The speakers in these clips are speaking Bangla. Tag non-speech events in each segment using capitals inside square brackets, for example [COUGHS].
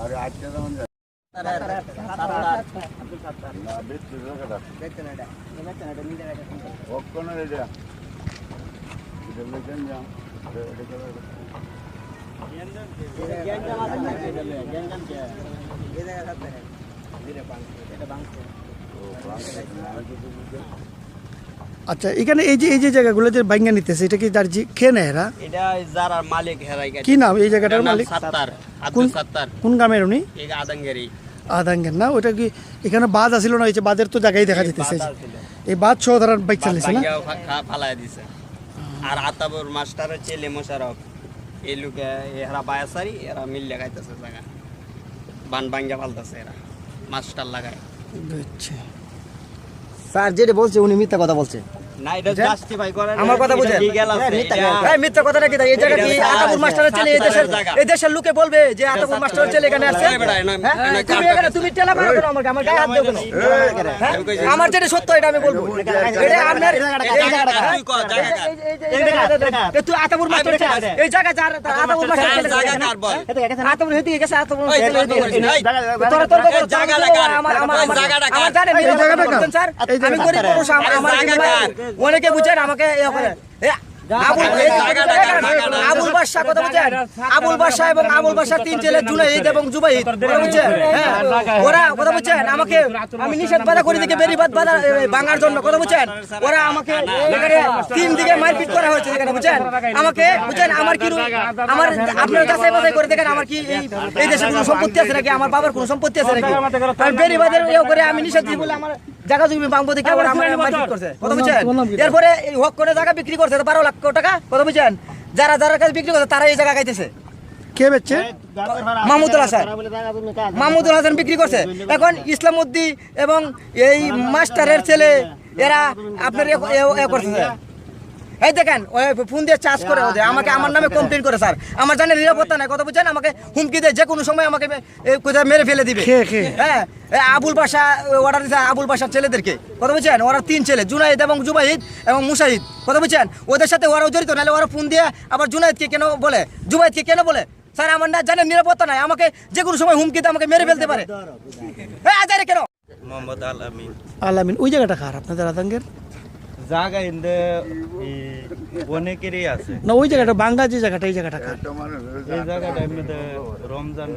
আরে আজকে যেমন যায় না বেশি জায়গাটা কখন এটা এটা লেখেন যা এটা এটা করে ও বাংলা আচ্ছা এখানে এই যে এই যে জায়গাগুলো যে বাইঙ্গা নিতেছে এটা কি যার জি খেয়ে নেয় এরা? এটা যারা মালিক হেরাই কি নাম? এই জায়গাটার মালিক? সাত্তার কোন সাত্তার। কোন গ্রামের উনি? এই আদাঙ্গেরি। আদাঙ্গের না? ওটা কি এখানে বাদ আসিল না? এই যে বাদের তো জায়গায় দেখা যেতেছে এই বাদ সহ তারা বাইক চালিয়েছে না? ফালাই দিছে। আর আতাবর মাস্টার ছেলে মোশারফ। এই লোকে এরা বায়াসারি এরা মিল খাইতেছে জায়গা। বান বাঙ্গা ফালতেছে এরা মাস্টার লাগায়। বুঝছি। স্যার যেটা বলছে উনি মিথ্যা কথা বলছে। না এটা জাস্টিফাই করে আমার কথা বুঝেন হ্যাঁ, এই মিথ্যা কথাটা কি এই জায়গা কি এটা মাস্টারের ছেলে এই দেশের এই দেশের লোকে বলবে যে আতাপুর মাস্টারের ছেলে এখানে আসছে হ্যাঁ? তুমি এখানে তুমি টেলা মারো কেন আমাকে আমার গায়ে হাত দিও কেন হ্যাঁ? আমার যেটা সত্য এটা আমি বলব এটা আপনার এই জায়গাটা কার? তুই কর, জায়গা এই জায়গা যার আতাপুর মাস্টারের ছেলে জায়গা কার বল? আতাপুর হেদিকে গেছে আতাপুর তোর তোর কার? আমার- আমার- জায়গাটা আমার জায়গাটা স্যার, আমি গরিব মানুষ, আমার- আমার জায়গা? অনেকে বুঝেন আমাকে ইয়ে করে আবুল এই জায়গাটা কার? জায়গাটা। আবুল বাদশাহ কথা বুঝছেন আবুল বাদশাহ এবং আবুল বাদশাহ তিন ছেলে জুনাইদ এবং জুবাইদ বুঝছেন হ্যাঁ ওরা কথা বুঝছেন আমাকে আমি নিষেধ বাধা করে দিকে বেরিবাদ বাধা ভাঙার জন্য কথা বুঝছেন ওরা আমাকে তিন দিকে মারপিট করা হয়েছে এখানে বুঝছেন আমাকে বুঝছেন আমার কি আমার আপনার যাচাই বাছাই করে দেখেন আমার কি এই দেশে কোনো সম্পত্তি আছে নাকি আমার বাবার কোনো সম্পত্তি আছে নাকি বেরিবাদের ইয়ে করে আমি নিষেধ দিই বলে আমার জায়গা জমি বাংবো দেখে ওরা আমার মারপিট করছে। কথা বুঝছেন? এরপরে এই হক করে জায়গা বিক্রি করছে বারো লাখ টাকা? কথা বুঝছেন? যারা যারা কাছে বিক্রি করছে তারা এই জায়গা গাইতেছে। কে বেচছে? মাহমুদুল হাসান। মাহমুদুল হাসান বিক্রি করছে। এখন ইসলাম উদ্দি এবং এই মাস্টারের ছেলে এরা আপনার করতেছে। এই দেখেন ফোন দিয়ে চার্জ করে ওদের। আমাকে আমার নামে কমপ্লেন করে স্যার। আমার জানে নিরাপত্তা নাই কথা বুঝছেন? আমাকে হুমকি দেয় যে কোনো সময় আমাকে কোথায় মেরে ফেলে দিবে। হ্যাঁ আবুল বাসা অর্ডার দিচ্ছে আবুল বাসার ছেলেদেরকে। কথা বুঝছেন? ওরা তিন ছেলে জুনাইদ এবং জুবাহিদ এবং মুসাহিদ কথা বুঝছেন? ওদের সাথে ওরাও জড়িত নাহলে ওরা ফোন দিয়ে আবার জুনাইদকে কেন বলে? জুবাইদকে কেন বলে? স্যার আমার না জানেন নিরাপত্তা নাই। আমাকে যে কোনো সময় হুমকিতে আমাকে মেরে ফেলতে পারে। হ্যাঁ আজারে কেন? মোহাম্মদ আল আমিন। আলামিন ওই জায়গাটা কার? আপনাদের আদাঙ্গের জায়গা ইন্দে অনেকেরই আছে। না ওই জায়গাটা বাঙ্গা যে জায়গাটা এই জায়গাটা এই জায়গাটা এমনিতে রমজান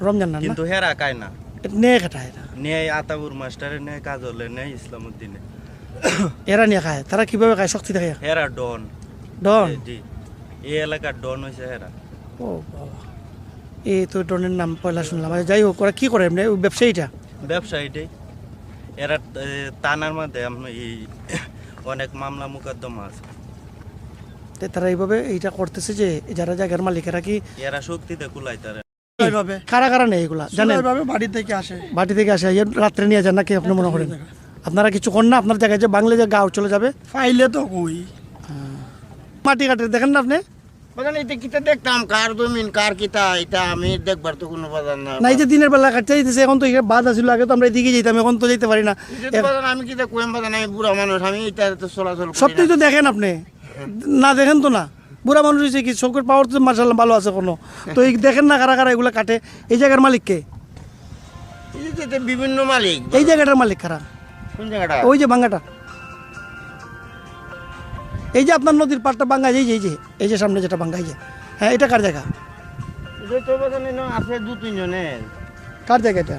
রমজান না কিন্তু হেরা কায় না। নিয়ে খাটায় এরা নেয় আতাবুর মাস্টারে নেয় কাজলে নেয় ইসলামউদ্দিনে [COUGHS] এরা নিয়ে খায় তারা কীভাবে খায়? শক্তি দেখে হেরা ডন। ডন? জি। এই এলাকার ডন হয়েছে হেরা। ও বাবা। এই তো ডনের নাম পয়লা শুনলাম। আচ্ছা, যাই হোক ওরা কি করে এমনি? ব্যবসায়ীটা ব্যবসায়ীটাই এরা এ, তানার মধ্যে আপনার এই অনেক মামলা মোকদ্দমা আছে। তো তারা এইভাবে এইটা করতেছে যে যারা জায়গার মালিকেরা কি এরা শক্তিতে কুলাই তারা কারা কারা নেই এগুলা? জানেন? বাড়ি থেকে আসে। বাড়ি থেকে আসে এই রাত্রে নিয়ে যান নাকি আপনি মনে করেন? আপনারা কিছু করেন না? আপনার জায়গায় যে বাংলা যে গাঁও চলে যাবে? ফাইলে তো কই। মাটি কাটে দেখেন না আপনি? বাজান এটা কিটা দেখতাম কার জমিন কার কিটা এটা আমি দেখবার তো কোনো বাজান না। না এই যে দিনের বেলা কাটতে যেতেছে এখন তো এখানে আগে তো আমরা এদিকে যেতাম এখন তো যেতে পারি না। আমি বাজান আমি বুড়া মানুষ আমি এটা তো চলাচল তো দেখেন আপনি। না দেখেন তো না। বুড়া মানুষ হয়েছে কি চোখের পাওয়ার তো মার্শাল্লাহ ভালো আছে কোনো। তো এই দেখেন না কারা কারা এগুলো কাটে। এই জায়গার মালিক কে? এই বিভিন্ন মালিক। এই জায়গাটার মালিক কারা? কোন জায়গাটা? ওই যে বাঙ্গাটা এই যে আপনার নদীর পাড়টা বাঙ্গা এই যে এই যে এই যে সামনে যেটা বাঙ্গা এই যে। হ্যাঁ এটা কার জায়গা? আছে দু তিনজনের কার জায়গা এটা?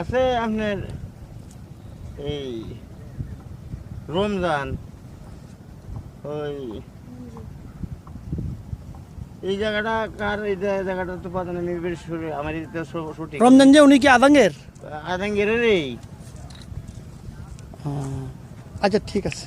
আছে আপনার এই রমজান ওই এই জায়গাটা কার এই জায়গাটা তো বাজান আমি বেশ আমার সঠিক। রমজান যে উনি কি আদাঙ্গের? আদাঙ্গের এই আচ্ছা ঠিক আছে।